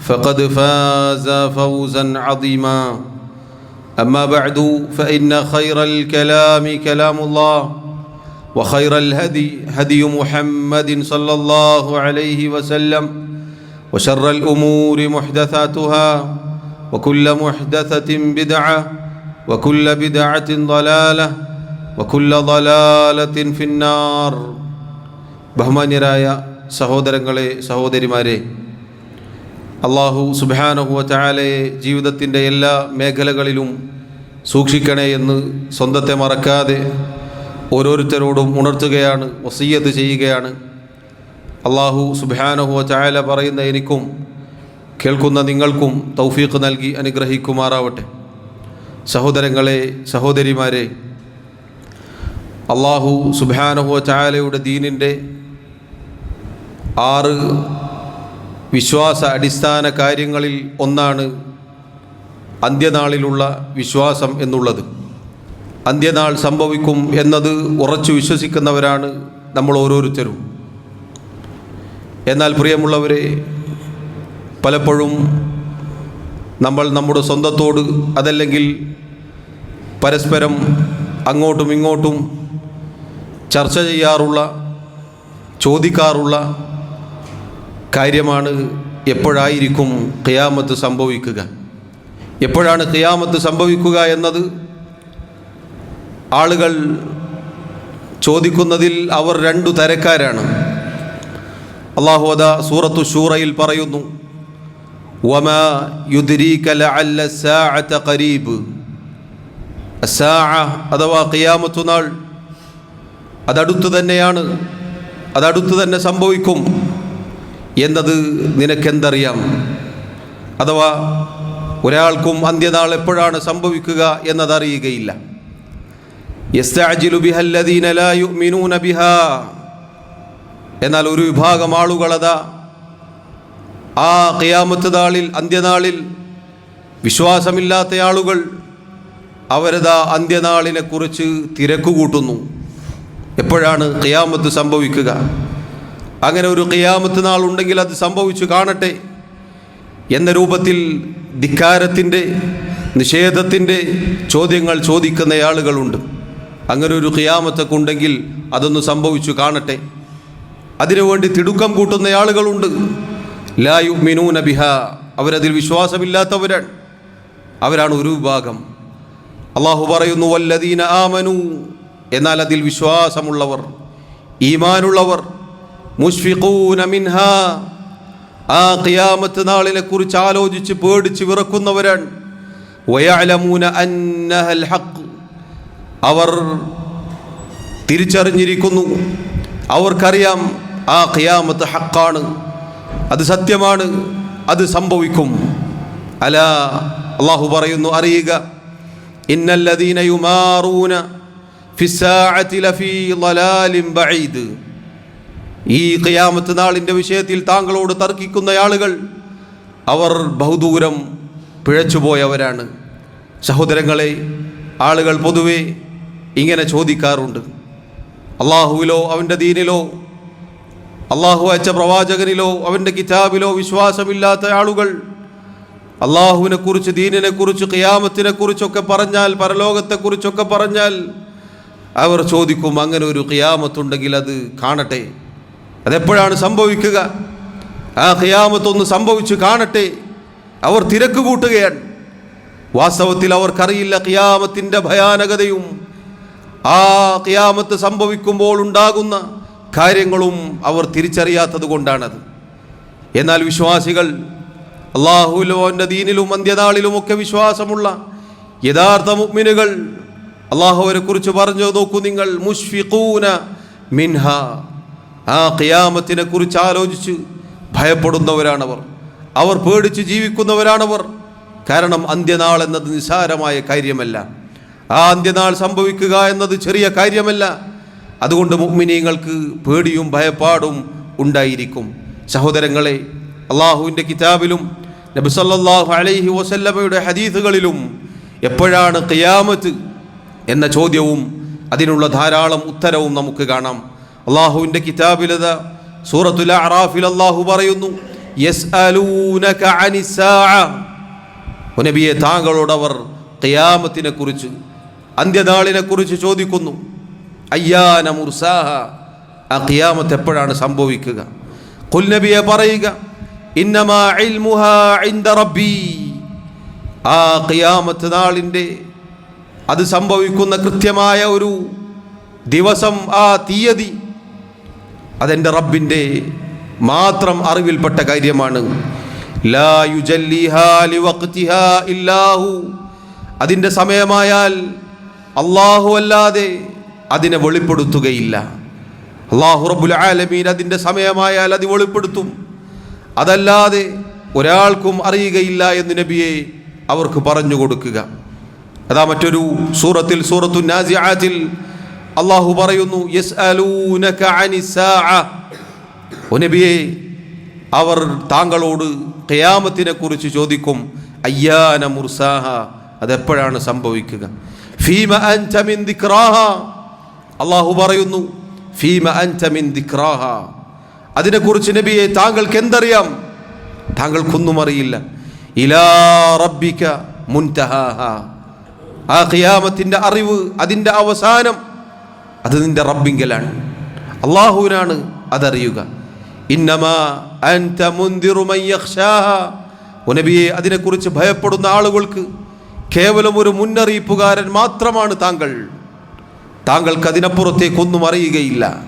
فقد فاز فوزا عظيما اما بعد فان خير الكلام كلام الله وخير الهدي هدي محمد صلى الله عليه وسلم وشر الامور محدثاتها وكل محدثه بدعه وكل بدعه ضلاله وكل ضلاله في النار ബഹുമാന്യരായ സഹോദരങ്ങളെ സഹോദരിമാരെ അള്ളാഹു സുബാനഹുവ ചായാലയെ ജീവിതത്തിന്റെ എല്ലാ മേഖലകളിലും സൂക്ഷിക്കണേ എന്ന് സ്വന്തത്തെ മറക്കാതെ ഓരോരുത്തരോടും ഉണർത്തുകയാണ് വസീയത്ത് ചെയ്യുകയാണ്. അള്ളാഹു സുബാനഹുവ ചായാല പറയുന്ന എനിക്കും കേൾക്കുന്ന നിങ്ങൾക്കും തൗഫീഖ് നൽകി അനുഗ്രഹിക്കുമാറാവട്ടെ. സഹോദരങ്ങളെ സഹോദരിമാരെ അള്ളാഹു സുബാനഹുവ ചായാലയുടെ ദീനിന്റെ ആറ് വിശ്വാസ അടിസ്ഥാന കാര്യങ്ങളിൽ ഒന്നാണ് അന്ത്യനാളിലുള്ള വിശ്വാസം എന്നുള്ളത്. അന്ത്യനാൾ സംഭവിക്കും എന്നത് ഉറച്ചു വിശ്വസിക്കുന്നവരാണ് നമ്മൾ ഓരോരുത്തരും. എന്നാൽ പ്രിയമുള്ളവരെ പലപ്പോഴും നമ്മൾ നമ്മുടെ സ്വന്തത്തോട് അതല്ലെങ്കിൽ പരസ്പരം അങ്ങോട്ടും ഇങ്ങോട്ടും ചർച്ച ചെയ്യാറുള്ള ചോദിക്കാറുള്ള കാര്യമാണ് എപ്പോഴായിരിക്കും ഖിയാമത്ത് സംഭവിക്കുക? എപ്പോഴാണ് ഖിയാമത്ത് സംഭവിക്കുക എന്നത് ആളുകൾ ചോദിക്കുന്നതിൽ അവർ രണ്ടു തരക്കാരാണ്. അള്ളാഹുദ സൂറത്തു ഷൂറയിൽ പറയുന്നു വമ ഖരീബ്. അഥവാ ഖിയാമത്തുനാൾ അതടുത്തു തന്നെയാണ് അതടുത്തു തന്നെ സംഭവിക്കും. എന്നത് നിനക്കെന്തറിയാം? അഥവാ ഒരാൾക്കും അന്ത്യനാൾ എപ്പോഴാണ് സംഭവിക്കുക എന്നതറിയുകയില്ല. എന്നാൽ ഒരു വിഭാഗം ആളുകളതാ ആ കയാമത്ത് നാളിൽ അന്ത്യനാളിൽ വിശ്വാസമില്ലാത്ത ആളുകൾ അവരതാ അന്ത്യനാളിനെക്കുറിച്ച് തിരക്കുകൂട്ടുന്നു. എപ്പോഴാണ് കയാമത്ത് സംഭവിക്കുക? അങ്ങനെ ഒരു കയ്യാമത്ത് നാൾ ഉണ്ടെങ്കിൽ അത് സംഭവിച്ചു കാണട്ടെ എന്ന രൂപത്തിൽ ധിക്കാരത്തിന്റെ നിഷേധത്തിന്റെ ചോദ്യങ്ങൾ ചോദിക്കുന്ന ആളുകളുണ്ട്. അങ്ങനെ ഒരു ഖിയാമത്തൊക്കെ ഉണ്ടെങ്കിൽ അതൊന്ന് സംഭവിച്ചു കാണട്ടെ. അതിനുവേണ്ടി തിടുക്കം കൂട്ടുന്ന ആളുകളുണ്ട്. ലായു മിനു നബിഹ അവരതിൽ വിശ്വാസമില്ലാത്തവരാണ്. അവരാണ് ഒരു വിഭാഗം. അള്ളാഹു പറയുന്നു വല്ലദീന ആമനു. എന്നാൽ അതിൽ വിശ്വാസമുള്ളവർ ഈമാനുള്ളവർ മുഷ്ഫിഖൂന മിൻഹ. ആ ഖിയാമത്ത് നാളിനെ കുറിച്ച് ആലോചിച്ച് പേടിച്ച് വിറക്കുന്നവരാണ്. വയഅലമൂന അന്നഹൽ ഹഖ്. അവർ തിരിച്ചറിഞ്ഞിരിക്കുന്നു. അവർക്കറിയാം ആ ഖിയാമത്ത് ഹക്കാണ് അത് സത്യമാണ്. അത് സംഭവിക്കും. അല അള്ളാഹു പറയുന്നു അറിയുക. ഇന്നല്ലദീന യുമാറൂന ഫിസ്സാഅത്തി ലഫീ ളലാലിൻ ബഈദ്. ഈ ഖിയാമത്ത് നാളിന്റെ വിഷയത്തിൽ താങ്കളോട് തർക്കിക്കുന്ന ആളുകൾ അവർ ബഹുദൂരം പിഴച്ചുപോയവരാണ്. സഹോദരങ്ങളെ ആളുകൾ പൊതുവെ ഇങ്ങനെ ചോദിക്കാറുണ്ട്. അള്ളാഹുവിലോ അവന്റെ ദീനിലോ അള്ളാഹു അയച്ച പ്രവാചകനിലോ അവന്റെ കിതാബിലോ വിശ്വാസമില്ലാത്ത ആളുകൾ അള്ളാഹുവിനെക്കുറിച്ച് ദീനിനെക്കുറിച്ച് ദീനിനെ കുറിച്ച് ഖിയാമത്തിനെ കുറിച്ചൊക്കെ പറഞ്ഞാൽ പരലോകത്തെക്കുറിച്ചൊക്കെ പറഞ്ഞാൽ അവർ ചോദിക്കും അങ്ങനെ ഒരു ഖിയാമത്തുണ്ടെങ്കിൽ അത് കാണട്ടെ. അതെപ്പോഴാണ് സംഭവിക്കുക? ആ ഖിയാമത്തൊന്ന് സംഭവിച്ചു കാണട്ടെ. അവർ തിരക്ക് കൂട്ടുകയാണ്. വാസ്തവത്തിൽ അവർക്കറിയില്ല ഖിയാമത്തിന്റെ ഭയാനകതയും ആ ഖിയാമത്ത് സംഭവിക്കുമ്പോൾ ഉണ്ടാകുന്ന കാര്യങ്ങളും അവർ തിരിച്ചറിയാത്തത് കൊണ്ടാണത്. എന്നാൽ വിശ്വാസികൾ അള്ളാഹുലോ അവന്റെ ദീനിലും അന്ത്യനാളിലുമൊക്കെ വിശ്വാസമുള്ള യഥാർത്ഥ മുഗ്മിനുകൾ അള്ളാഹുവിനെ കുറിച്ച് പറഞ്ഞു നോക്കൂ നിങ്ങൾ മുഷ്ഫിഖൂന മിൻഹ. ആ ഖിയാമത്തിനെ കുറിച്ച് ആലോചിച്ച് ഭയപ്പെടുന്നവരാണവർ. അവർ പേടിച്ച് ജീവിക്കുന്നവരാണവർ. കാരണം അന്ത്യനാൾ എന്നത് നിസ്സാരമായ കാര്യമല്ല. ആ അന്ത്യനാൾ സംഭവിക്കുക എന്നത് ചെറിയ കാര്യമല്ല. അതുകൊണ്ട് മുഗ്മിനീങ്ങൾക്ക് പേടിയും ഭയപ്പാടും ഉണ്ടായിരിക്കും. സഹോദരങ്ങളെ അള്ളാഹുവിന്റെ കിതാബിലും നബിസല്ലാഹു അലൈഹി വസല്ലമയുടെ ഹദീസുകളിലും എപ്പോഴാണ് ഖിയാമത്ത് എന്ന ചോദ്യവും അതിനുള്ള ധാരാളം ഉത്തരവും നമുക്ക് കാണാം. അള്ളാഹുവിന്റെ കിതാബിലത സൂറത്തുൽ അറാഫിൽ അള്ളാഹു പറയുന്നു നബിയെ താങ്കളോട് അവർ ഖിയാമത്തിനെ കുറിച്ച് അന്ത്യനാളിനെ കുറിച്ച് ചോദിക്കുന്നു അയ്യാന മുർസാഹ. ആ ഖിയാമത്ത് എപ്പോഴാണ് സംഭവിക്കുക? കുൽ പറയുക റബ്ബി. ആ ഖിയാമത്ത് നാളിന്റെ അത് സംഭവിക്കുന്ന കൃത്യമായ ഒരു ദിവസം ആ തീയതി അതെന്റെ റബ്ബിന്റെ മാത്രം അറിവിൽപ്പെട്ട കാര്യമാണ്. അതിന്റെ സമയമായാൽ അള്ളാഹു അല്ലാതെ അതിനെ വെളിപ്പെടുത്തുകയില്ല. അള്ളാഹു റബ്ബുൽ ആലമീൻ അതിന്റെ സമയമായാൽ അത് വെളിപ്പെടുത്തും. അതല്ലാതെ ഒരാൾക്കും അറിയുകയില്ല എന്ന് നബിയെ അവർക്ക് പറഞ്ഞു കൊടുക്കുക. അതാ മറ്റൊരു സൂറത്തിൽ സൂറത്തു നാസിആത്തിൽ അള്ളാഹു പറയുന്നു ഓ നബിയെ അവർ താങ്കളോട് ഖിയാമത്തിനെ കുറിച്ച് ചോദിക്കും അയ്യാന മുർസാഹ? അതെപ്പോഴാണ് സംഭവിക്കുക? ഫീമ അള്ളാഹു പറയുന്നു ഫീമ അതിനെക്കുറിച്ച് നബിയെ താങ്കൾക്ക് എന്തറിയാം? താങ്കൾക്കൊന്നും അറിയില്ല. ഇലാ റബ്ബിക മുൻതഹാഹ. ആ ഖിയാമത്തിന്റെ അറിവ് അതിന്റെ അവസാനം അത് നിന്റെ റബ്ബിങ്കലാണ്. അള്ളാഹുവിനാണ് അതറിയുക. നബിയെ അതിനെക്കുറിച്ച് ഭയപ്പെടുന്ന ആളുകൾക്ക് കേവലം ഒരു മുന്നറിയിപ്പുകാരൻ മാത്രമാണ് താങ്കൾ. താങ്കൾക്ക് അതിനപ്പുറത്തേക്കൊന്നും അറിയുകയില്ല.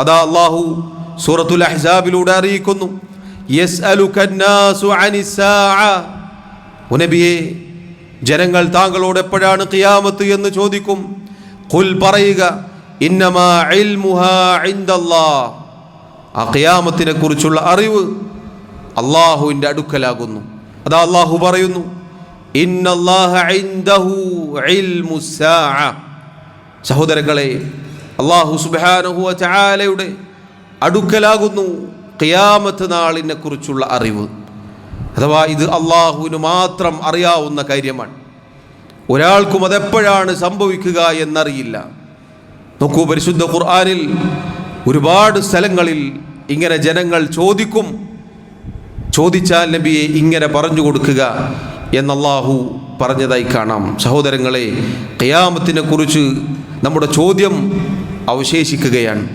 അതാ അള്ളാഹു സൂറത്തുൽ അഹ്സാബിലൂടെ അറിയിക്കുന്നു. നബിയെ ജനങ്ങൾ താങ്കളോട് എപ്പോഴാണ് ഖിയാമത്ത് എന്ന് ചോദിക്കും? ഖുൽ പറയുക ആ കുറിച്ചുള്ള അറിവ് അള്ളാഹുവിന്റെ അടുക്കലാകുന്നു. അതാ അള്ളാഹു പറയുന്നു സഹോദരങ്ങളെ അള്ളാഹു സുബ്ഹാനഹു വതആലയുടെ അടുക്കലാകുന്നു ഖിയാമത്ത് നാളിനെ കുറിച്ചുള്ള അറിവ്. അഥവാ ഇത് അള്ളാഹുവിന് മാത്രം അറിയാവുന്ന കാര്യമാണ്. ഒരാൾക്കും അതെപ്പോഴാണ് സംഭവിക്കുക എന്നറിയില്ല. നോക്കൂ പരിശുദ്ധ ഖുർആാനിൽ ഒരുപാട് സ്ഥലങ്ങളിൽ ഇങ്ങനെ ജനങ്ങൾ ചോദിക്കും. ചോദിച്ചാൽ നബിയെ ഇങ്ങനെ പറഞ്ഞു കൊടുക്കുക എന്നല്ലാഹു പറഞ്ഞതായി കാണാം. സഹോദരങ്ങളെ കയാമത്തിനെ കുറിച്ച് നമ്മുടെ ചോദ്യം അവശേഷിക്കുകയാണ്.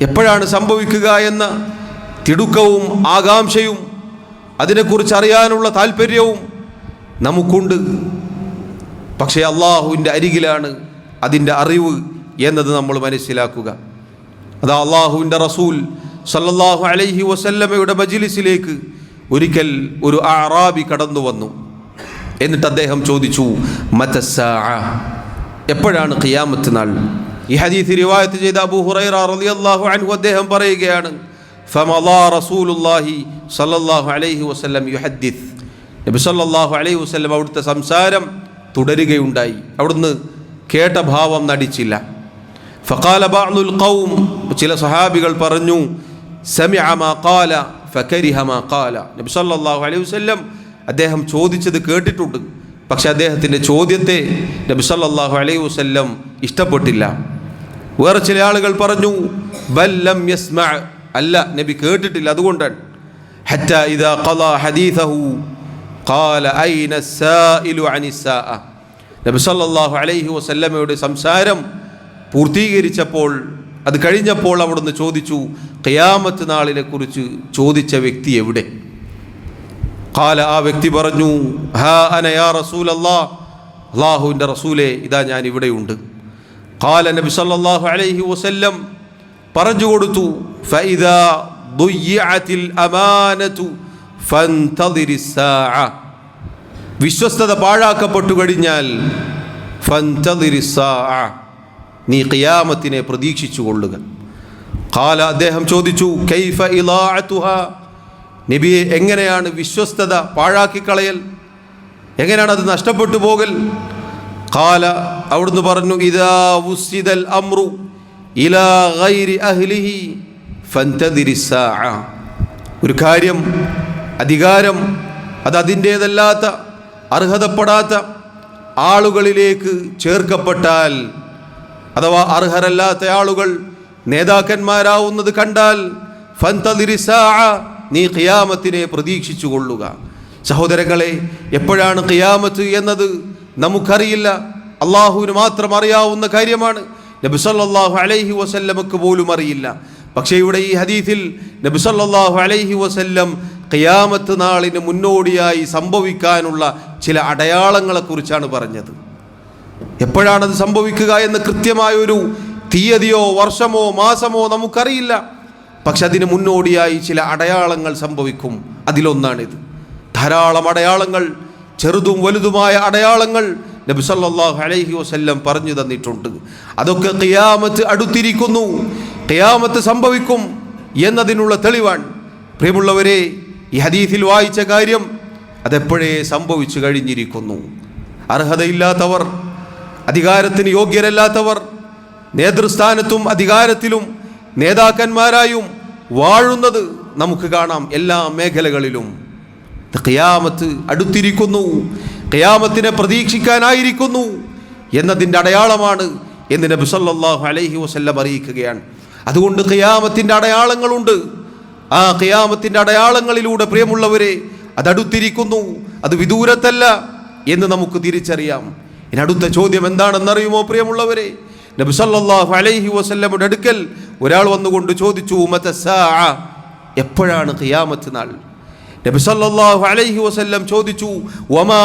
എപ്പോഴാണ് സംഭവിക്കുക എന്ന തിടുക്കവും ആകാംക്ഷയും അതിനെക്കുറിച്ച് അറിയാനുള്ള താല്പര്യവും നമുക്കുണ്ട്. പക്ഷേ അള്ളാഹുവിന്റെ അരികിലാണ് അതിന്റെ അറിവ് എന്നത് നമ്മൾ മനസ്സിലാക്കുക. അതാ അള്ളാഹുവിന്റെ റസൂൽ സല്ലല്ലാഹു അലൈഹി വസല്ലമയുടെ മജിലിസിലേക്ക് ഒരിക്കൽ ഒരു ആറാബി കടന്നു വന്നു. എന്നിട്ട് അദ്ദേഹം ചോദിച്ചു എപ്പോഴാണ് ഖിയാമത്ത് നാൾ? ഈ ഹദീസ് റിവായത്ത് ചെയ്ത അബൂ ഹുറൈറ അദ്ദേഹം പറയുകയാണ് ഫമലാ സല്ലല്ലാഹു അലൈഹി വസല്ലം യുഹദ്ദിസ്. നബി സല്ലല്ലാഹു അലൈഹി വസല്ലം അവിടുത്തെ സംസാരം തുടരുകയുണ്ടായി. അവിടുന്ന് കേട്ട ഭാവം നടിച്ചില്ല. ഫഖാല ബഅ്ദുൽ ഖൗം. ചില സഹാബികൾ പറഞ്ഞു സമിഅ മാ ഖാല ഫകരിഹ മാ ഖാല. നബി സല്ലല്ലാഹു അലൈഹി വസല്ലം അദ്ദേഹം ചോദിച്ചത് കേട്ടിട്ടുണ്ട്. പക്ഷെ അദ്ദേഹത്തിന്റെ ചോദ്യത്തെ നബി സല്ലല്ലാഹു അലൈഹി വസല്ലം ഇഷ്ടപ്പെട്ടില്ല. വേറെ ചില ആളുകൾ പറഞ്ഞു ബല്ലം യസ്മഅ. അല്ല നബി കേട്ടിട്ടില്ല. അതുകൊണ്ടാണ്. ഹറ്റ ഇദാ ഖള ഹദീസഹു. ഖാല ഐന സാഇലു അനിസാഅ. നബി സല്ലല്ലാഹു അലൈഹി വസല്ലമയുടെ സംസാരം പൂർത്തീകരിച്ചപ്പോൾ അത് കഴിഞ്ഞപ്പോൾ അവിടുന്ന് ചോദിച്ചു ഖിയാമത്ത് നാളിനെ കുറിച്ച് ചോദിച്ച വ്യക്തി എവിടെ? ഖാല ആ വ്യക്തി പറഞ്ഞു ഹാ അനയാ റസൂൽ അള്ളാഹ് അള്ളാഹുവിന്റെ റസൂലെ ഇതാ ഞാൻ ഇവിടെയുണ്ട്. ഖാല നബി സല്ലല്ലാഹു അലൈഹി വസല്ലം പറഞ്ഞു കൊടുത്തു ഫഇദാ ضيعت الأمانة فانتظر الساعة വിശ്വസ്തത പാഴാക്കപ്പെട്ടു കഴിഞ്ഞാൽ നീ ഖിയാമത്തിനെ പ്രതീക്ഷിച്ചു കൊള്ളുക. കാല അദ്ദേഹം ചോദിച്ചു കൈഫ നബിയെ എങ്ങനെയാണ് വിശ്വസ്തത പാഴാക്കി കളയൽ എങ്ങനെയാണ് അത് നഷ്ടപ്പെട്ടു പോകൽ? കാല അവിടുന്ന് പറഞ്ഞു ഇതാ അമ്രു ഇലാ ഗൈരി ഒരു കാര്യം അധികാരം അത് അതിന്റേതല്ലാത്ത അർഹതപ്പെടാത്ത ആളുകളിലേക്ക് ചേർക്കപ്പെട്ടാൽ അഥവാ അർഹരല്ലാത്ത ആളുകൾ നേതാക്കന്മാരാവുന്നത് കണ്ടാൽ നീ ഖിയാമത്തിനെ പ്രതീക്ഷിച്ചു കൊള്ളുക. സഹോദരങ്ങളെ എപ്പോഴാണ് ഖിയാമത്ത് എന്നത്? നമുക്കറിയില്ല. അള്ളാഹുവിന് മാത്രം അറിയാവുന്ന കാര്യമാണ്. നബിസല്ലാഹു അലൈഹി വസല്ലമക്ക് പോലും അറിയില്ല. പക്ഷേ ഇവിടെ ഈ ഹദീസിൽ നബിസല്ലാഹു അലൈഹി വസല്ലം ഖിയാമത്ത് നാളിന് മുന്നോടിയായി സംഭവിക്കാനുള്ള ചില അടയാളങ്ങളെക്കുറിച്ചാണ് പറഞ്ഞത്. എപ്പോഴാണത് സംഭവിക്കുക എന്ന് കൃത്യമായൊരു തീയതിയോ വർഷമോ മാസമോ നമുക്കറിയില്ല. പക്ഷെ അതിന് മുന്നോടിയായി ചില അടയാളങ്ങൾ സംഭവിക്കും. അതിലൊന്നാണിത്. ധാരാളം അടയാളങ്ങൾ ചെറുതും വലുതുമായ അടയാളങ്ങൾ നബി സല്ലല്ലാഹു അലൈഹി വസല്ലം പറഞ്ഞു തന്നിട്ടുണ്ട്. അതൊക്കെ ഖിയാമത്ത് അടുത്തിരിക്കുന്നു. ഖിയാമത്ത് സംഭവിക്കും എന്നതിനുള്ള തെളിവാണ്. പ്രിയമുള്ളവരെ ഈ ഹദീസിൽ വായിച്ച കാര്യം അതെപ്പോഴേ സംഭവിച്ചു കഴിഞ്ഞിരിക്കുന്നു? അർഹതയില്ലാത്തവർ അധികാരത്തിന് യോഗ്യരല്ലാത്തവർ നേതൃസ്ഥാനത്തും അധികാരത്തിലും നേതാക്കന്മാരായും വാഴുന്നത് നമുക്ക് കാണാം എല്ലാ മേഖലകളിലും. ഖിയാമത്ത് അടുത്തിരിക്കുന്നു. ഖിയാമത്തിനെ പ്രതീക്ഷിക്കാനായിരിക്കുന്നു എന്നതിന്റെ അടയാളമാണ് എന്ന് നബി സല്ലാഹു അലൈഹി വസ്ല്ലം അറിയിക്കുകയാണ്. അതുകൊണ്ട് ഖിയാമത്തിന്റെ അടയാളങ്ങളുണ്ട്. ആ ഖിയാമത്തിന്റെ അടയാളങ്ങളിലൂടെ പ്രിയമുള്ളവരെ അതടുത്തിരിക്കുന്നു അത് വിദൂരത്തല്ല എന്ന് നമുക്ക് തിരിച്ചറിയാം. ഇനി അടുത്ത ചോദ്യം എന്താണെന്നറിയുമോ പ്രിയമുള്ളവരെ? നബി സല്ലല്ലാഹു അലൈഹി വസല്ലമയുടെ അടുക്കൽ ഒരാൾ വന്നുകൊണ്ട് ചോദിച്ചു എപ്പോഴാണ് ഖിയാമത്ത് നാൾ? നബി സല്ലല്ലാഹു അലൈഹി വസല്ലം ചോദിച്ചു വമാ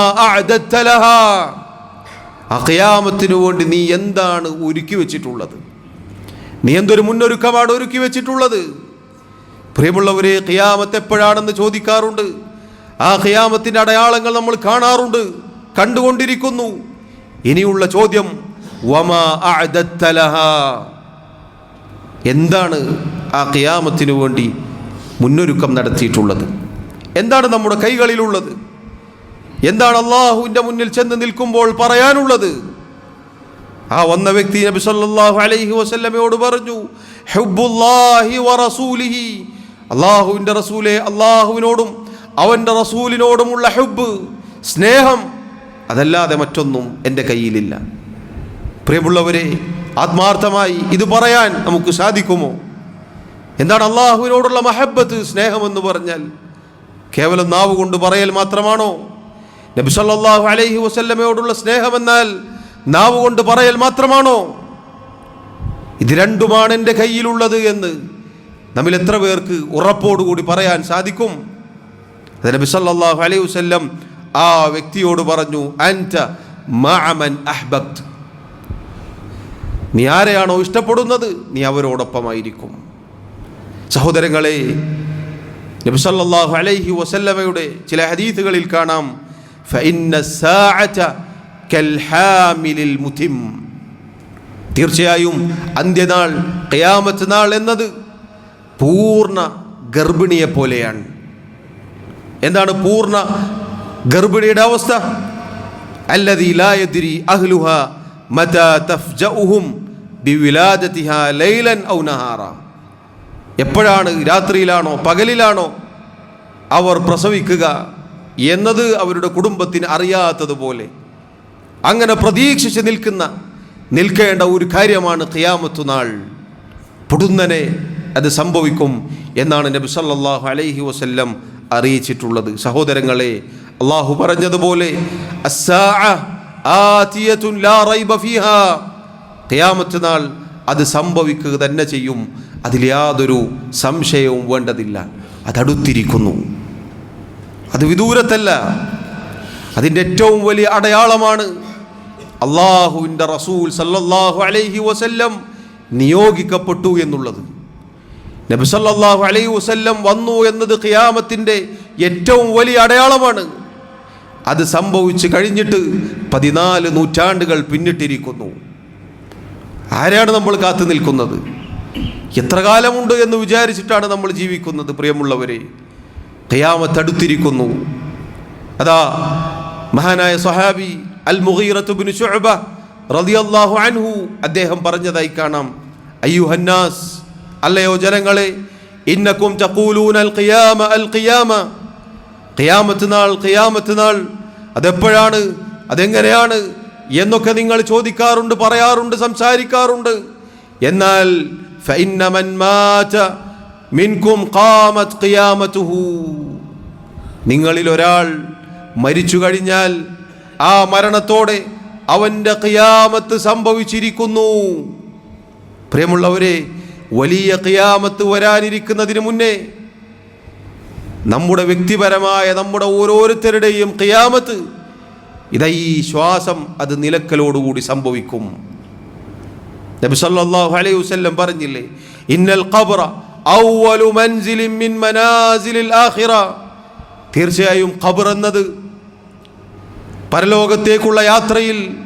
ആ ഖിയാമത്തിന് വേണ്ടി നീ എന്താണ് ഒരുക്കി വെച്ചിട്ടുള്ളത്? നീ എന്തൊരു മുന്നൊരുക്കമാണ് ഒരുക്കി വെച്ചിട്ടുള്ളത്? പ്രിയമുള്ളവരെ ഖിയാമത്ത് എപ്പോഴാണെന്ന് ചോദിക്കാറുണ്ട്. ആ ഖിയാമത്തിന്റെ അടയാളങ്ങൾ നമ്മൾ കാണാറുണ്ട് കണ്ടുകൊണ്ടിരിക്കുന്നു. ഇനിയുള്ള ചോദ്യം എന്താണ് ആ ഖിയാമത്തിനു വേണ്ടി മുന്നൊരുക്കം നടത്തിയിട്ടുള്ളത്? എന്താണ് നമ്മുടെ കൈകളിലുള്ളത്? എന്താണ് അള്ളാഹുവിന്റെ മുന്നിൽ ചെന്ന് നിൽക്കുമ്പോൾ പറയാനുള്ളത്? ആ വന്ന വ്യക്തി നബി സല്ലല്ലാഹു അലൈഹി വസല്ലമയോട് പറഞ്ഞു ഹുബ്ബുല്ലാഹി വറസൂലിഹി റസൂലിഹി. അള്ളാഹുവിന്റെ റസൂലെ അള്ളാഹുവിനോടും അവന്റെ റസൂലിനോടുമുള്ള ഹുബ് സ്നേഹം അതല്ലാതെ മറ്റൊന്നും എന്റെ കയ്യിലില്ല. പ്രിയമുള്ളവരെ ആത്മാർത്ഥമായി ഇത് പറയാൻ നമുക്ക് സാധിക്കുമോ? എന്താണ് അള്ളാഹുവിനോടുള്ള മഹബത്ത് സ്നേഹമെന്ന് പറഞ്ഞാൽ കേവലം നാവ് കൊണ്ട് പറയൽ മാത്രമാണോ? നബി സല്ലല്ലാഹു അലൈഹി വസല്ലമയോടുള്ള സ്നേഹമെന്നാൽ നാവ് കൊണ്ട് പറയൽ മാത്രമാണോ? ഇത് രണ്ടുമാണ് എന്റെ കയ്യിലുള്ളത് എന്ന് നമ്മിൽ എത്ര പേർക്ക് ഉറപ്പോടുകൂടി പറയാൻ സാധിക്കും? നബി സല്ലല്ലാഹു അലൈഹി വസല്ലം ആ വ്യക്തിയോട് പറഞ്ഞു അൻത മഅമൻ അഹ്ബബ്ത്. നീ ആരെയാണോ ഇഷ്ടപ്പെടുന്നത്? നീ അവരോടൊപ്പമായിരിക്കും. സഹോദരങ്ങളെ നബി സല്ലല്ലാഹു അലൈഹി വസല്ലമയുടെ ചില ഹദീസുകളിൽ കാണാം ഫഇന്ന സാഅത കൽഹാമിലിൽ മുതിം. തീർച്ചയായും അന്ത്യനാൾ ഖിയാമത്ത് നാൾ എന്നത് പൂർണ ഗർഭിണിയെ പോലെയാണ് എന്താണ് പൂർണ ഗർഭിണിയുടെ അവസ്ഥ? യദ്രി അഹ്ലുഹ മതാ ലൈലൻ ഔ നഹാറ. എപ്പോഴാണ്? രാത്രിയിലാണോ? പകലിലാണോ? അവർ പ്രസവിക്കുക എന്നത് അവരുടെ കുടുംബത്തിന് അറിയാത്തതുപോലെ. അങ്ങനെ പ്രതീക്ഷിച്ച് നിൽക്കുന്ന നിൽക്കേണ്ട ഒരു കാര്യമാണ് ഖിയാമത്തു നാൾ. പുടുന്നനെ അത് സംഭവിക്കും എന്നാണ് നബി സല്ലല്ലാഹു അലൈഹി വസല്ലം അറിയിച്ചിട്ടുള്ളത്. സഹോദരങ്ങളെ അള്ളാഹു പറഞ്ഞതുപോലെ നാൾ അത് സംഭവിക്കുക തന്നെ ചെയ്യും. അതിൽ യാതൊരു സംശയവും വേണ്ടതില്ല. അതടുത്തിരിക്കുന്നു. അത് വിദൂരത്തല്ല. അതിന്റെ ഏറ്റവും വലിയ അടയാളമാണ് അള്ളാഹുവിന്റെ റസൂൽ സല്ലല്ലാഹു അലൈഹി വസല്ലം നിയോഗിക്കപ്പെട്ടു എന്നുള്ളത്. നബി അലൈ വസല്ലം വന്നു എന്നത് ഖിയാമത്തിന്റെ ഏറ്റവും വലിയ അടയാളമാണ്. അത് സംഭവിച്ചു കഴിഞ്ഞിട്ട് പതിനാല് നൂറ്റാണ്ടുകൾ പിന്നിട്ടിരിക്കുന്നു. ആരാണ് നമ്മൾ കാത്തു നിൽക്കുന്നത്? എത്ര കാലമുണ്ട് എന്ന് വിചാരിച്ചിട്ടാണ് നമ്മൾ ജീവിക്കുന്നത് പ്രിയമുള്ളവരെ. ഖിയാമത്ത് അടുത്തിരിക്കുന്നു. അതാ മഹാനായ സഹാബി അൽ മുഗീറത്തുബിന് ശുഅബ റളിയല്ലാഹു അൻഹു അദ്ദേഹം പറഞ്ഞതായി കാണാം. അയ്യുഹന്നാസ് അല്ലയോ ജനങ്ങളെ? ഇന്നക്കും ചക്കൂലൂൻ അൽ ഖിയാമ അൽ ഖിയാമ ഖിയാമത്ത് നാൾ ഖിയാമത്ത് നാൾ. അതെപ്പോഴാണ്? അതെങ്ങനെയാണ്? എന്നൊക്കെ നിങ്ങൾ ചോദിക്കാറുണ്ട് പറയാറുണ്ട് സംസാരിക്കാറുണ്ട്. എന്നാൽ നിങ്ങളിൽ ഒരാൾ മരിച്ചു കഴിഞ്ഞാൽ ആ മരണത്തോടെ അവന്റെ ഖിയാമത്ത് സംഭവിച്ചിരിക്കുന്നു. പ്രിയമുള്ളവരെ വലിയ ഖിയാമത്ത് വരാനിരിക്കുന്നതിന് മുന്നേ നമ്മുടെ വ്യക്തിപരമായ നമ്മുടെ ഓരോരുത്തരുടെയും ഖിയാമത്ത് ഇതാ ഈ ശ്വാസം അത് നിലക്കലോടുകൂടി സംഭവിക്കും. നബി സല്ലല്ലാഹു അലൈഹി വസല്ലം പറഞ്ഞില്ലേ ഇന്നൽ ഖബ്റ അവ്വലു മൻസിലിൻ മിൻ മനാസിലിൽ ആഖിറ. തീർച്ചയായും ഖബർ എന്നത് പരലോകത്തേക്കുള്ള യാത്രയിൽ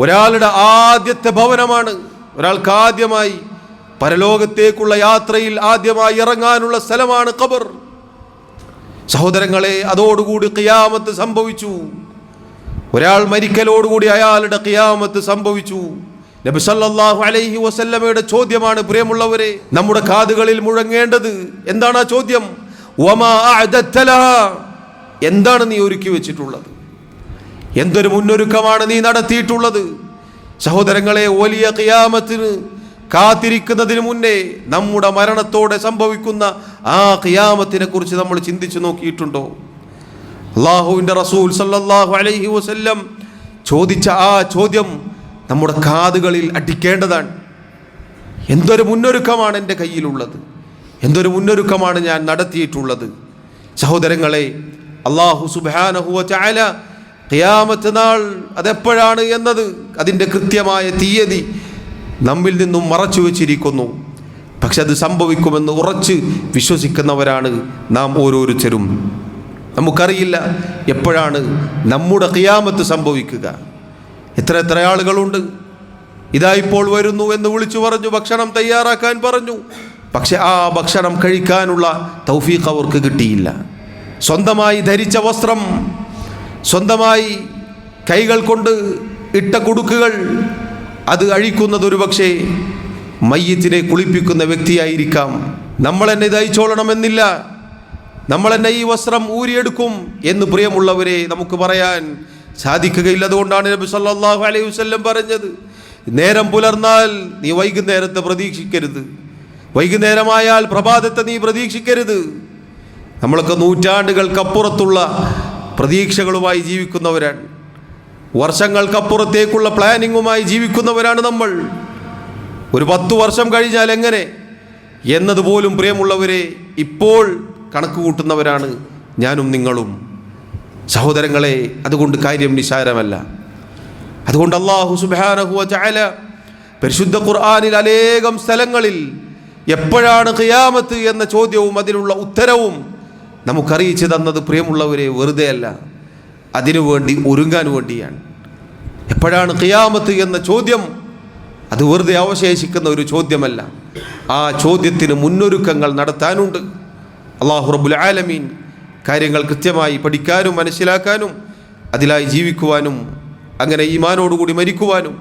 ഒരാളുടെ ആദ്യത്തെ ഭവനമാണ്. ഒരാൾക്ക് ആദ്യമായി പരലോകത്തേക്കുള്ള യാത്രയിൽ ആദ്യമായി ഇറങ്ങാനുള്ള സ്ഥലമാണ് ഖബർ. സഹോദരങ്ങളെ അതോടുകൂടി ഖിയാമത്ത് സംഭവിച്ചു. ഒരാൾ മരിക്കലോടുകൂടി അയാളുടെ ഖിയാമത്ത് സംഭവിച്ചു. നബി സല്ലല്ലാഹു അലൈഹി വസല്ലമയുടെ ചോദ്യമാണ് പ്രിയമുള്ളവരെ നമ്മുടെ കാതുകളിൽ മുഴങ്ങേണ്ടത് എന്താണ് ആ ചോദ്യം? എന്താണ് നീ ഒരുക്കി വെച്ചിട്ടുള്ളത്? എന്തൊരു മുന്നൊരുക്കമാണ് നീ നടത്തിയിട്ടുള്ളത്? സഹോദരങ്ങളെ വലിയ ഖിയാമത്തിന് കാത്തിരിക്കുന്നതിന് മുന്നേ നമ്മുടെ മരണത്തോടെ സംഭവിക്കുന്ന ആ ഖിയാമത്തിനെ കുറിച്ച് നമ്മൾ ചിന്തിച്ചു നോക്കിയിട്ടുണ്ടോ? അള്ളാഹുവിന്റെ റസൂൽ സല്ലാഹു അലൈഹി വസ്ല്ലം ചോദിച്ച ആ ചോദ്യം നമ്മുടെ കാതുകളിൽ അടിക്കേണ്ടതാണ്. എന്തൊരു മുന്നൊരുക്കമാണ് എന്റെ കയ്യിലുള്ളത്? എന്തൊരു മുന്നൊരുക്കമാണ് ഞാൻ നടത്തിയിട്ടുള്ളത്? സഹോദരങ്ങളെ അള്ളാഹു സുബാനഹുവ ചായ ഖിയാമത്ത് നാൾ അതെപ്പോഴാണ് എന്നത്? അതിന്റെ കൃത്യമായ തീയതി നമ്മിൽ നിന്നും മറച്ചു വച്ചിരിക്കുന്നു. പക്ഷെ അത് സംഭവിക്കുമെന്ന് ഉറച്ച് വിശ്വസിക്കുന്നവരാണ് നാം ഓരോരുത്തരും. നമുക്കറിയില്ല എപ്പോഴാണ് നമ്മുടെ കിയാമത്ത് സംഭവിക്കുക. എത്ര എത്ര ആളുകളുണ്ട്. ഇതാ ഇപ്പോൾ വരുന്നു എന്ന് വിളിച്ചു പറഞ്ഞു ഭക്ഷണം തയ്യാറാക്കാൻ പറഞ്ഞു. പക്ഷെ ആ ഭക്ഷണം കഴിക്കാനുള്ള തൗഫീഖ് അവർക്ക് കിട്ടിയില്ല. സ്വന്തമായി ധരിച്ച വസ്ത്രം സ്വന്തമായി കൈകൾ കൊണ്ട് ഇട്ട കുടുക്കുകൾ അത് അഴിക്കുന്നത് ഒരുപക്ഷേ മയ്യത്തിനെ കുളിപ്പിക്കുന്ന വ്യക്തിയായിരിക്കാം. നമ്മൾ എന്നെ ദയിച്ചോളണമെന്നില്ല നമ്മൾ എന്നെ ഈ വസ്ത്രം ഊരിയെടുക്കും എന്ന് പ്രിയമുള്ളവരെ നമുക്ക് പറയാൻ സാധിക്കുകയില്ല. അതുകൊണ്ടാണ് നബി സല്ലല്ലാഹു അലൈഹി വസല്ലം പറഞ്ഞത് നേരം പുലർന്നാൽ നീ വൈകുന്നേരത്തെ പ്രതീക്ഷിക്കരുത്. വൈകുന്നേരമായാൽ പ്രഭാതത്തെ നീ പ്രതീക്ഷിക്കരുത്. നമ്മളൊക്കെ നൂറ്റാണ്ടുകൾക്കപ്പുറത്തുള്ള പ്രതീക്ഷകളുമായി ജീവിക്കുന്നവരാണ്. വർഷങ്ങൾക്കപ്പുറത്തേക്കുള്ള പ്ലാനിങ്ങുമായി ജീവിക്കുന്നവരാണ് നമ്മൾ. ഒരു പത്തു വർഷം കഴിഞ്ഞാൽ എങ്ങനെ? എന്നതുപോലും പ്രിയമുള്ളവരെ ഇപ്പോൾ കണക്ക് കൂട്ടുന്നവരാണ് ഞാനും നിങ്ങളും. സഹോദരങ്ങളെ അതുകൊണ്ട് കാര്യം നിസാരമല്ല. അതുകൊണ്ട് അള്ളാഹു സുബാനഹുവ ചായ പരിശുദ്ധ ഖുർആാനിൽ അനേകം സ്ഥലങ്ങളിൽ എപ്പോഴാണ് ഖിയാമത്ത് എന്ന ചോദ്യവും അതിനുള്ള ഉത്തരവും നമുക്കറിയിച്ചു തന്നത് പ്രിയമുള്ളവരെ വെറുതെ അല്ല അതിനുവേണ്ടി ഒരുങ്ങാൻ വേണ്ടിയാണ്. എപ്പോഴാണ് ഖിയാമത്ത് എന്ന ചോദ്യം? അത് വെറുതെ അവശേഷിക്കുന്ന ഒരു ചോദ്യമല്ല. ആ ചോദ്യത്തിന് മുന്നൊരുക്കങ്ങൾ നടത്താനുണ്ട്. അള്ളാഹുറബുൽ ആലമീൻ കാര്യങ്ങൾ കൃത്യമായി പഠിക്കാനും മനസ്സിലാക്കാനും അതിലായി ജീവിക്കുവാനും അങ്ങനെ ഈമാനോടുകൂടി മരിക്കുവാനും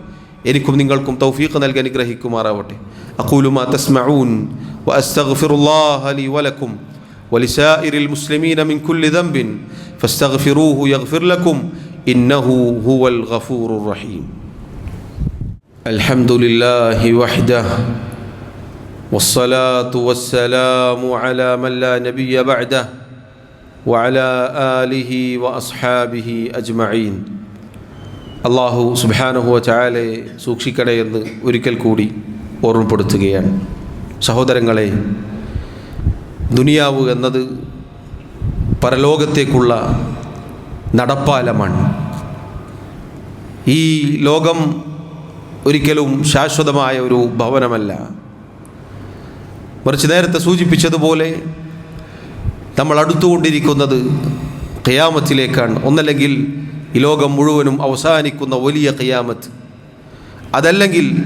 എനിക്കും നിങ്ങൾക്കും തൗഫീഖ് നൽകി അനുഗ്രഹിക്കുമാറാവട്ടെ. അഖൂലുമാ തസ്മഊൻ വഅസ്തഗ്ഫിറുല്ലാഹ ലി വലക്കും വലിസാഇരിൽ മുസ്ലിമീന മിൻ കുല്ലി ദംബിൻ فاستغفروه يغفر لكم إنه هو الغفور الرحيم الحمد لله وحده والصلاة والسلام على من لا نبي بعده وعلى آله وأصحابه أجمعين അള്ളാഹു സുബാനഹുവ ചായാലെ സൂക്ഷിക്കണേ എന്ന് ഒരിക്കൽ കൂടി ഓർമ്മപ്പെടുത്തുകയാണ് സഹോദരങ്ങളെ ദുനിയാവ് എന്നത് പരലോകത്തേക്കുള്ള നടപ്പാലമാണ്. ഈ ലോകം ഒരിക്കലും ശാശ്വതമായ ഒരു ഭവനമല്ല. മറിച്ച് നേരത്തെ സൂചിപ്പിച്ചതുപോലെ നമ്മൾ അടുത്തുകൊണ്ടിരിക്കുന്നത് ഖിയാമത്തിലേക്കാണ്. ഒന്നല്ലെങ്കിൽ ഈ ലോകം മുഴുവനും അവസാനിക്കുന്ന വലിയ ഖിയാമത്ത്. അതല്ലെങ്കിൽ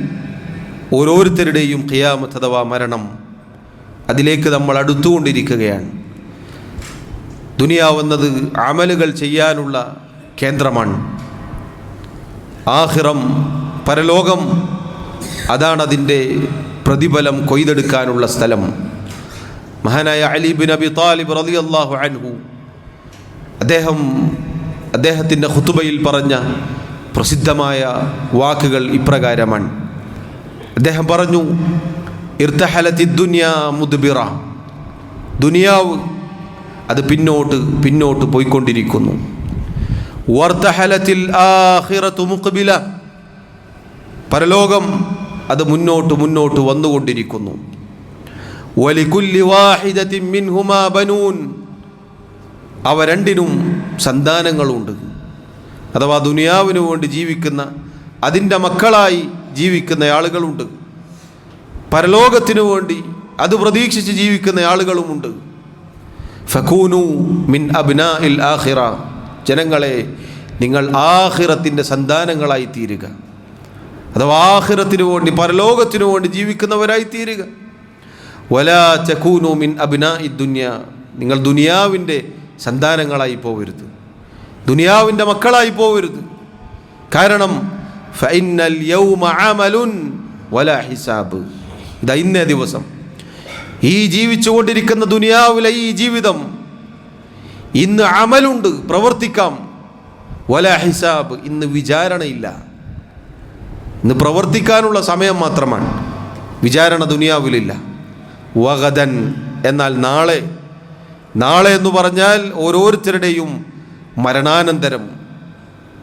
ഓരോരുത്തരുടെയും ഖിയാമത്ത് അഥവാ മരണം അതിലേക്ക് നമ്മൾ അടുത്തുകൊണ്ടിരിക്കുകയാണ്. ദുനിയാവെന്നത് അമലുകൾ ചെയ്യാനുള്ള കേന്ദ്രമാണ്. ആഹിറം പരലോകം അതാണ് അതിന്റെ പ്രതിഫലം കൊയ്തെടുക്കാനുള്ള സ്ഥലം. മഹാനായ അലീബിൻ അബി താലിബ് റലി അള്ളാഹു അൻഹു അദ്ദേഹം അദ്ദേഹത്തിന്റെ ഹുത്തുബയിൽ പറഞ്ഞ പ്രസിദ്ധമായ വാക്കുകൾ ഇപ്രകാരമാണ്. അദ്ദേഹം പറഞ്ഞു ഇർത്തഹലത്തി ദുനിയ മുദ്ബിറ. ദുനിയാവ് അത് പിന്നോട്ട് പിന്നോട്ട് പോയിക്കൊണ്ടിരിക്കുന്നു. മുഖബില. പരലോകം അത് മുന്നോട്ട് മുന്നോട്ട് വന്നുകൊണ്ടിരിക്കുന്നു. ബനൂൻ. അവ രണ്ടിനും സന്താനങ്ങളുണ്ട്. അഥവാ ദുനിയാവിനു വേണ്ടി ജീവിക്കുന്ന അതിന്റെ മക്കളായി ജീവിക്കുന്ന ആളുകളുണ്ട്. പരലോകത്തിനു വേണ്ടി അത് പ്രതീക്ഷിച്ച് ജീവിക്കുന്ന ആളുകളുമുണ്ട്. ഫഖൂനു മിൻ അബ്ന ഇൽ ആഹിറ ജനങ്ങളെ നിങ്ങൾ ആഹിറത്തിന്റെ സന്താനങ്ങളായി തീരുക. അഥവാ ആഹിറത്തിനു വേണ്ടി പരലോകത്തിനു വേണ്ടി ജീവിക്കുന്നവരായി തീരുക വലാ ചക്കൂനു മിൻ അബ്ന ഇ ദുന്യ. നിങ്ങൾ ദുനിയാവിന്റെ സന്താനങ്ങളായി പോവരുത്. ദുനിയാവിന്റെ മക്കളായി പോവരുത്. കാരണം ഫൈനൽ യൗമ അമലുൻ വല ഹിസാബ്. ഇതാ ഇന്നേ ദിവസം. ഈ ജീവിച്ചുകൊണ്ടിരിക്കുന്ന ദുനിയാവിലെ ഈ ജീവിതം ഇന്ന് അമലുണ്ട് പ്രവർത്തിക്കാം. വല ഹിസാബ് ഇന്ന് വിചാരണയില്ല. ഇന്ന് പ്രവർത്തിക്കാനുള്ള സമയം മാത്രമാണ്. വിചാരണ ദുനിയാവിലില്ല. വകതൻ എന്നാൽ നാളെ. നാളെ എന്ന് പറഞ്ഞാൽ ഓരോരുത്തരുടെയും മരണാനന്തരം.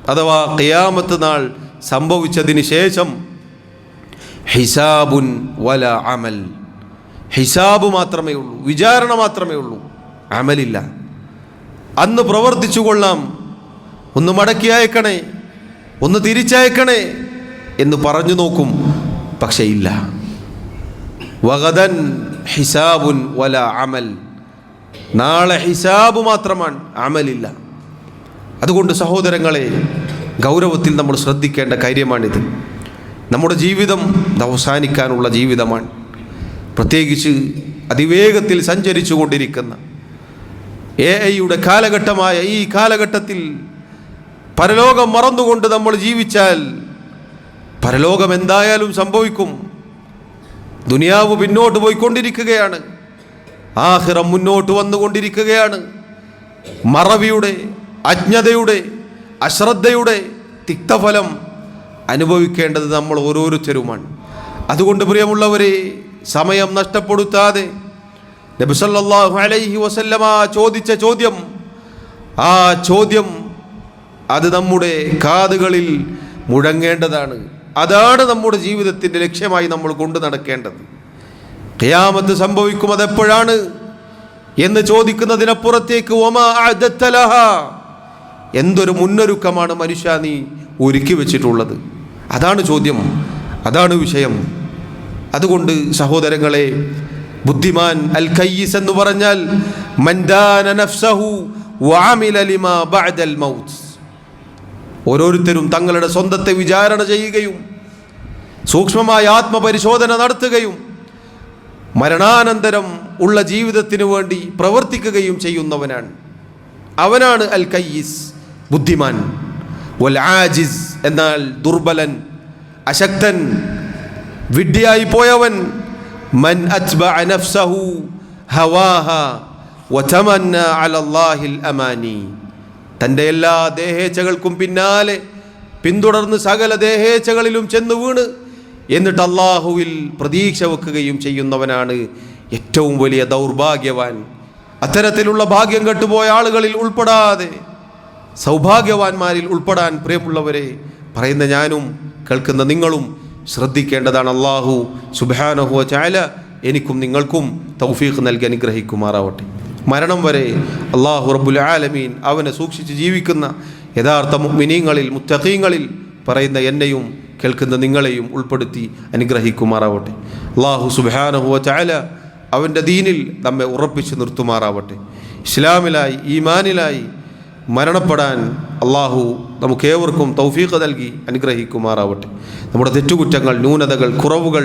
അഥവാ ഖിയാമത്ത് നാൾ സംഭവിച്ചതിന് ശേഷം ഹിസാബുൻ വല അമൽ. ഹിസാബ് മാത്രമേ ഉള്ളൂ വിചാരണ മാത്രമേ ഉള്ളൂ അമലില്ല. അന്ന് പ്രവർത്തിച്ചു കൊള്ളാം ഒന്ന് മടക്കി അയക്കണേ ഒന്ന് തിരിച്ചയക്കണേ എന്ന് പറഞ്ഞു നോക്കും പക്ഷേ ഇല്ല. വഗദൻ ഹിസാബുൻ വല അമൽ. നാളെ ഹിസാബ് മാത്രമാണ് അമലില്ല. അതുകൊണ്ട് സഹോദരങ്ങളെ ഗൗരവത്തിൽ നമ്മൾ ശ്രദ്ധിക്കേണ്ട കാര്യമാണിത്. നമ്മുടെ ജീവിതം അവസാനിക്കാനുള്ള ജീവിതമാണ്. പ്രത്യേകിച്ച് അതിവേഗത്തിൽ സഞ്ചരിച്ചു കൊണ്ടിരിക്കുന്ന എ ഐയുടെ കാലഘട്ടമായ ഈ കാലഘട്ടത്തിൽ പരലോകം മറന്നുകൊണ്ട് നമ്മൾ ജീവിച്ചാൽ പരലോകം എന്തായാലും സംഭവിക്കും. ദുനിയാവ് പിന്നോട്ട് പോയിക്കൊണ്ടിരിക്കുകയാണ്. ആഹിറം മുന്നോട്ട് വന്നുകൊണ്ടിരിക്കുകയാണ്. മറവിയുടെ അജ്ഞതയുടെ അശ്രദ്ധയുടെ തിക്തഫലം അനുഭവിക്കേണ്ടത് നമ്മൾ ഓരോരുത്തരുമാണ്. അതുകൊണ്ട് പ്രിയമുള്ളവരെ സമയം നഷ്ടപ്പെടുത്താതെ നബിസല്ലാഹു അലൈഹി വസല്ലമ ചോദിച്ച ചോദ്യം ആ ചോദ്യം അത് നമ്മുടെ കാതുകളിൽ മുഴങ്ങേണ്ടതാണ്. അതാണ് നമ്മുടെ ജീവിതത്തിന്റെ ലക്ഷ്യമായി നമ്മൾ കൊണ്ടു നടക്കേണ്ടത്. ഖിയാമത്ത് സംഭവിക്കും അതെപ്പോഴാണ് എന്ന് ചോദിക്കുന്നതിനപ്പുറത്തേക്ക് ഒമാ അഅദത്തലഹ. എന്തൊരു മുന്നൊരുക്കമാണ് മനുഷ്യ നീ ഒരുക്കി വെച്ചിട്ടുള്ളത്. അതാണ് ചോദ്യം അതാണ് വിഷയം. അതുകൊണ്ട് സഹോദരങ്ങളെ ബുദ്ധിമാൻ അൽ കയ്യിസ് എന്ന് പറഞ്ഞാൽ ഓരോരുത്തരും തങ്ങളുടെ സ്വന്തത്തെ വിചാരണ ചെയ്യുകയും സൂക്ഷ്മമായ ആത്മപരിശോധന നടത്തുകയും മരണാനന്തരം ഉള്ള ജീവിതത്തിനു വേണ്ടി പ്രവർത്തിക്കുകയും ചെയ്യുന്നവനാണ്. അവനാണ് അൽ കയ്യിസ് ബുദ്ധിമാൻ. വൽ ആജിസ് എന്നാൽ ദുർബലൻ അശക്തൻ വിഡ്ഢിയായി പോയവൻ മൻ നഫ്സഹു ഹവാഹ അമാനി. തന്റെ എല്ലാ ദേഹേച്ഛകൾക്കും പിന്നാലെ പിന്തുടർന്ന് സകല ദേഹേച്ഛകളിലും ചെന്ന് വീണ്. എന്നിട്ട് അള്ളാഹുവിൽ പ്രതീക്ഷ വെക്കുകയും ചെയ്യുന്നവനാണ് ഏറ്റവും വലിയ ദൗർഭാഗ്യവാൻ. അത്തരത്തിലുള്ള ഭാഗ്യം കെട്ടുപോയ ആളുകളിൽ ഉൾപ്പെടാതെ സൗഭാഗ്യവാന്മാരിൽ ഉൾപ്പെടാൻ പ്രിയമുള്ളവരെ പറയുന്ന ഞാനും കേൾക്കുന്ന നിങ്ങളും ശ്രദ്ധിക്കേണ്ടതാണ് അള്ളാഹു സുബാനഹു ചാല എനിക്കും നിങ്ങൾക്കും തൗഫീഖ് നൽകി അനുഗ്രഹിക്കുമാറാവട്ടെ. മരണം വരെ അള്ളാഹു റബ്ബുൽ ആലമീൻ അവനെ സൂക്ഷിച്ച് ജീവിക്കുന്ന യഥാർത്ഥ മിനിങ്ങളിൽ മുത്തഖീങ്ങളിൽ പറയുന്ന എന്നെയും കേൾക്കുന്ന നിങ്ങളെയും ഉൾപ്പെടുത്തി അനുഗ്രഹിക്കുമാറാവട്ടെ. അള്ളാഹു സുബാനഹുവ ചാല അവന്റെ ദീനിൽ നമ്മെ ഉറപ്പിച്ച് നിർത്തുമാറാവട്ടെ. ഇസ്ലാമിലായി ഈമാനിലായി മരണപ്പെടാൻ അള്ളാഹു നമുക്കേവർക്കും തൗഫീഖ് നൽകി അനുഗ്രഹിക്കുമാറാവട്ടെ. നമ്മുടെ തെറ്റുകുറ്റങ്ങൾ ന്യൂനതകൾ കുറവുകൾ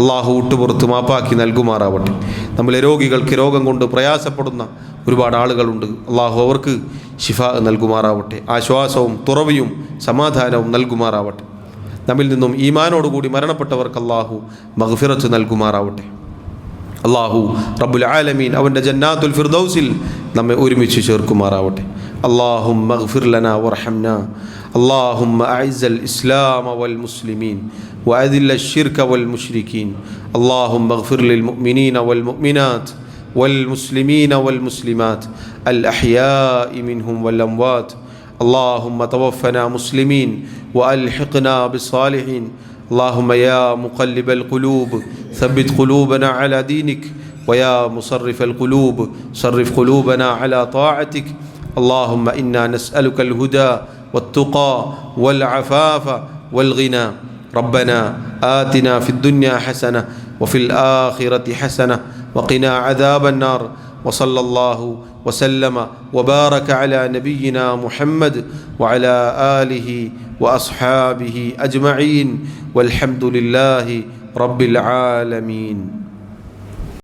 അള്ളാഹു വിട്ടുപുറത്ത് മാപ്പാക്കി നൽകുമാറാവട്ടെ. നമ്മളെ രോഗികൾക്ക് രോഗം കൊണ്ട് പ്രയാസപ്പെടുന്ന ഒരുപാട് ആളുകളുണ്ട്. അള്ളാഹു അവർക്ക് ശിഫ നൽകുമാറാവട്ടെ. ആശ്വാസവും തുറവിയും സമാധാനവും നൽകുമാറാവട്ടെ. നമ്മിൽ നിന്നും ഈമാനോടുകൂടി മരണപ്പെട്ടവർക്ക് അള്ളാഹു മഹഫിറത്ത് നൽകുമാറാവട്ടെ. അള്ളാഹു റബ്ബുൽ ആലമീൻ അവന്റെ ജന്നാത്തുൽ ഫിർദൗസിൽ നമ്മെ ഒരുമിച്ച് ചേർക്കുമാറാവട്ടെ. اللهم اغفر لنا وارحمنا. اللهم أعز الإسلام والمسلمين وأذل الشرك والمشركين. اللهم اغفر للمؤمنين والمؤمنات والمسلمين والمسلمات. الأحياء منهم والأموات. اللهم توفنا مسلمين وألحقنا بالصالحين اللهم يا مقلب القلوب ثبت قلوبنا على دينك. ويا مصرف القلوب صرف قلوبنا على طاعتك. اللهم إنا نسألك الهدى والتقى والعفاف والغنى. ربنا آتنا في الدنيا حسنة وفي الآخرة حسنة وقنا عذاب النار. وصلى الله وسلم وبارك على نبينا محمد وعلى آله وأصحابه أجمعين. والحمد لله رب العالمين.